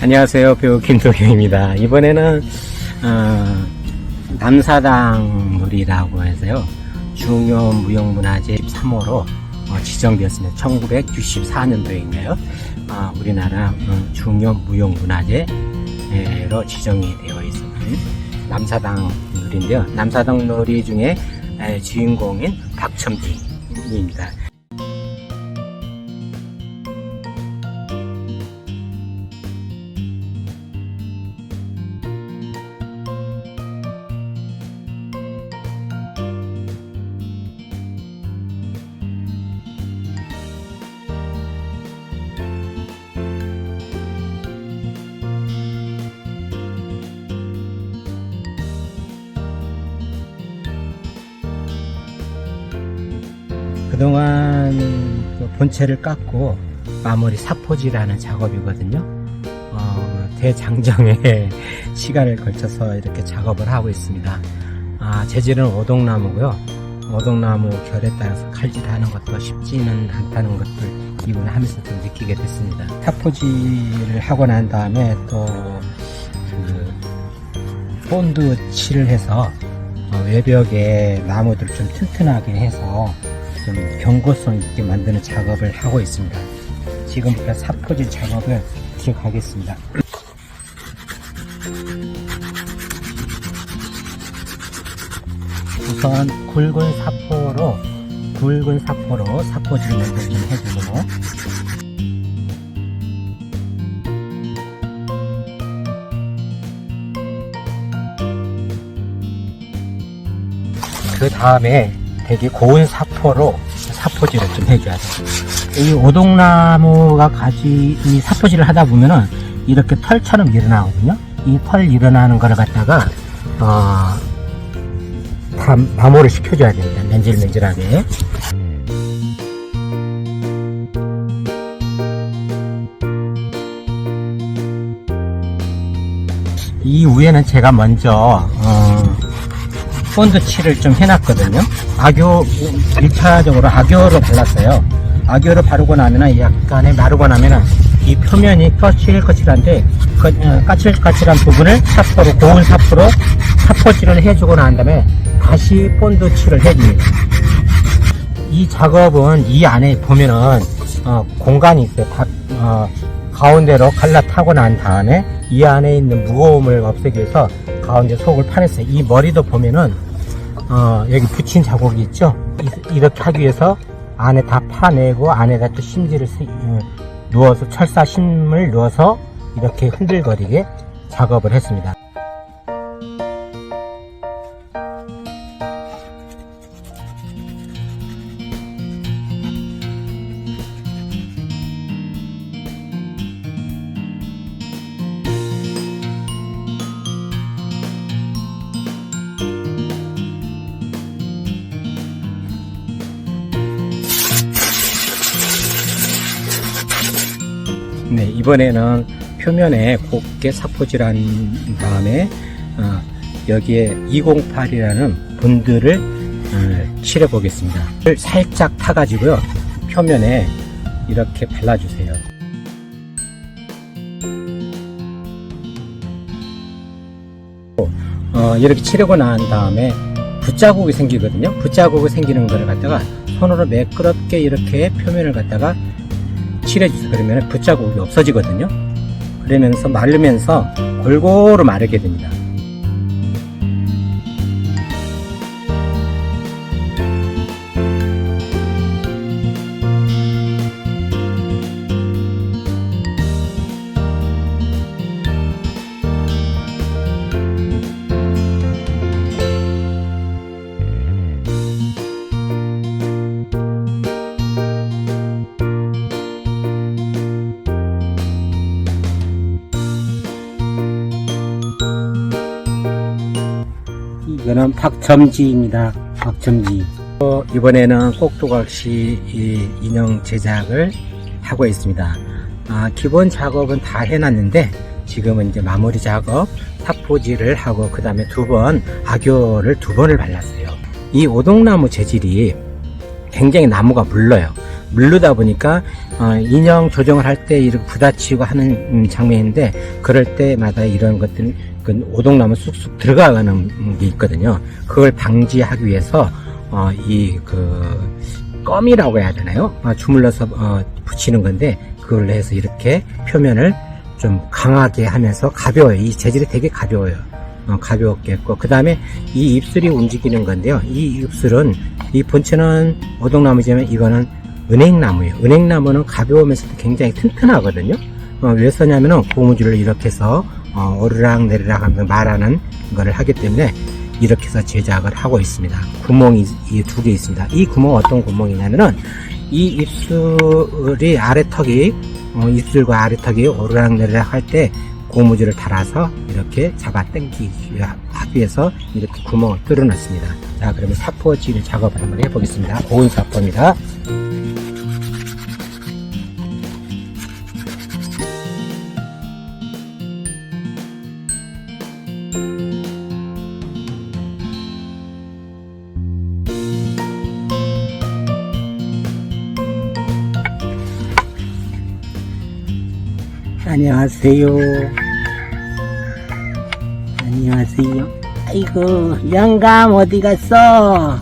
안녕하세요. 배우 김도경입니다. 이번에는 어, 남사당물이라고 해서요. 중요 무형문화재 13호로 어, 지정되었습니다. 1964년도인가요? 어, 우리나라 어, 중요 무형문화재로 지정이 되어 있는 남사당물인데요. 남사당놀이 중에 에, 주인공인 박첨지입니다. 그동안 그 본체를 깎고 마무리 사포질하는 작업이거든요. 어, 대장정에 시간을 걸쳐서 이렇게 작업을 하고 있습니다. 아, 재질은 오동나무고요. 오동나무 결에 따라서 칼질하는 것도 쉽지는 않다는 것을 이번에 하면서 좀 느끼게 됐습니다. 사포질을 하고 난 다음에 또 그 본드 칠을 해서 어, 외벽에 나무들을 좀 튼튼하게 해서 좀 경고성 있게 만드는 작업을 하고 있습니다. 지금부터 사포질 작업을 들어가겠습니다. 우선 굵은 사포로 굵은 사포로 사포질 먼저 좀 해주고 그 다음에 되게 고운 사포로 사포질을 좀 해줘야 돼요. 이 오동나무가 가지, 이 사포질을 하다 보면은 이렇게 털처럼 일어나거든요. 이 털 일어나는 거를 갖다가, 어, 다, 마모를 시켜줘야 됩니다. 맨질맨질하게. 이 위에는 제가 먼저, 어, 본드 칠을 좀 해놨거든요. 악교, 1차적으로 악교를 발랐어요. 악교를 바르고 나면은 약간의 마르고 나면은 이 표면이 거칠거칠한데 그, 어, 까칠까칠한 부분을 사포로, 고운 사포로 사포질을 해주고 난 다음에 다시 본드 칠을 해줍니다. 이 작업은 이 안에 보면은 어, 공간이 있어요. 다, 어, 가운데로 갈라타고 난 다음에 이 안에 있는 무거움을 없애기 위해서 가운데 속을 파냈어요. 이 머리도 보면은 어, 여기 붙인 자국이 있죠. 이- 이렇게 하기 위해서 안에 다 파내고 안에다 또 심지를 쓰, 어, 누워서 철사 심을 넣어서 이렇게 흔들거리게 작업을 했습니다. 네, 이번에는 표면에 곱게 사포질한 다음에 어, 여기에 208이라는 본드를 어, 칠해 보겠습니다. 살짝 타가지고요. 표면에 이렇게 발라주세요. 어, 이렇게 칠하고 난 다음에 붓자국이 생기거든요. 붓자국이 생기는 거를 갖다가 손으로 매끄럽게 이렇게 표면을 갖다가 칠해주세요. 그러면 붓자국이 없어지거든요. 그러면서 마르면서 골고루 마르게 됩니다. 이거는 박점지입니다. 박점지. 어, 이번에는 꼭두각시 이 인형 제작을 하고 있습니다. 아, 기본 작업은 다 해놨는데 지금은 이제 마무리 작업, 사포질을 하고 그 다음에 두 번 악교를 두 번을 발랐어요. 이 오동나무 재질이 굉장히 나무가 물러요. 물르다 보니까 어, 인형 조정을 할 때 이렇게 부딪히고 하는 음, 장면인데 그럴 때마다 이런 것들 그 오동나무 쑥쑥 들어가는 게 있거든요. 그걸 방지하기 위해서 어, 이그 껌이라고 해야 되나요? 어, 주물러서 어, 붙이는 건데 그걸로 해서 이렇게 표면을 좀 강하게 하면서 가벼워요. 이 재질이 되게 가벼워요. 어, 했고 그 다음에 이 입술이 움직이는 건데요. 이 입술은 이 본체는 오동나무지만 이거는 은행나무예요. 은행나무는 가벼우면서도 굉장히 튼튼하거든요. 어, 왜 써냐면은 고무줄을 이렇게 해서 어, 오르락 내리락 하면서 말하는 거를 하기 때문에 이렇게 해서 제작을 하고 있습니다. 구멍이 두 개 있습니다. 이 구멍 어떤 구멍이냐면은 이 입술이 아래턱이 어, 입술과 아래턱이 오르락 내리락 할 때 고무줄을 달아서 이렇게 잡아 당기기 위해서 이렇게 구멍을 뚫어놨습니다. 자, 그러면 사포질 작업을 한번 해보겠습니다. 고운 사포입니다. 안녕하세요. 안녕하세요. 아이고, 영감 어디 갔어?